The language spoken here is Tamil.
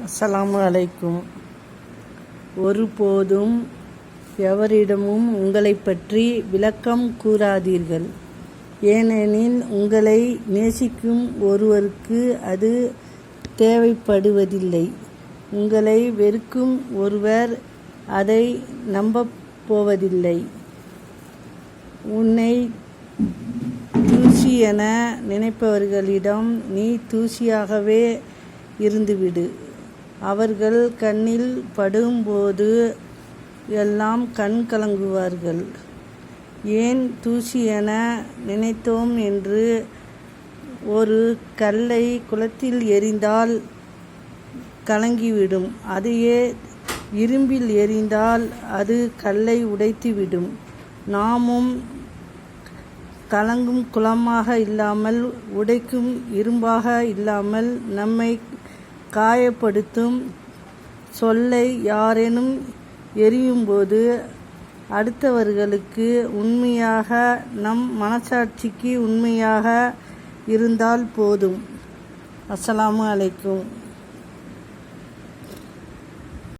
அஸ்லாம் அலைக்கும். ஒருபோதும் எவரிடமும் உங்களைப் பற்றி விளக்கம் கூறாதீர்கள். ஏனெனில் உங்களை நேசிக்கும் ஒருவருக்கு அது தேவைப்படுவதில்லை. உங்களை வெறுக்கும் ஒருவர் அதை நம்பப் போவதில்லை உன்னை தூசி என நினைப்பவர்களிடம் நீ தூசியாகவே இருந்துவிடு. அவர்கள் கண்ணில் படும்போது எல்லாம் கண் கலங்குவார்கள். ஏன் தூசி என நினைத்தோம் என்று ஒரு கல்லை குளத்தில் எறிந்தால் கலங்கிவிடும். அதையே இரும்பில் எறிந்தால் அது கல்லை உடைத்துவிடும். நாமும் கலங்கும் குளமாக இல்லாமல் உடைக்கும் இரும்பாக இல்லாமல் நம்மை காயப்படுத்தும் சொல்லை யாரேனும் எரியும்போது அடுத்தவர்களுக்கு உண்மையாக நம் மனசாட்சிக்கு உண்மையாக இருந்தால் போதும். அஸ்ஸலாமு அலைக்கும்.